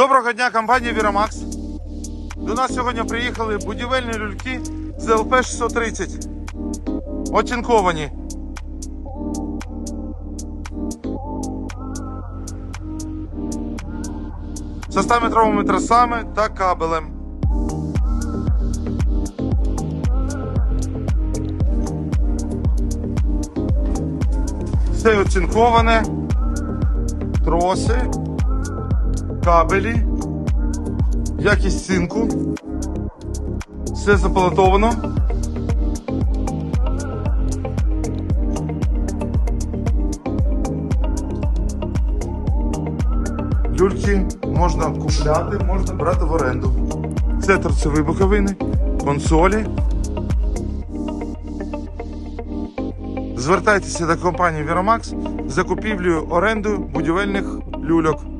Доброго дня, компанія Вірамакс. До нас сьогодні приїхали будівельні люльки з ЛП 630. Оцінковані. З 100 метровими трасами та кабелем. Все оцінковане. Троси, кабелі, якість цинку. Все запалатовано. Люльки можна купляти, можна брати в оренду. Це торцеві боковини, консолі. Звертайтеся до компанії Віромакс з закупівлею оренду будівельних люльок.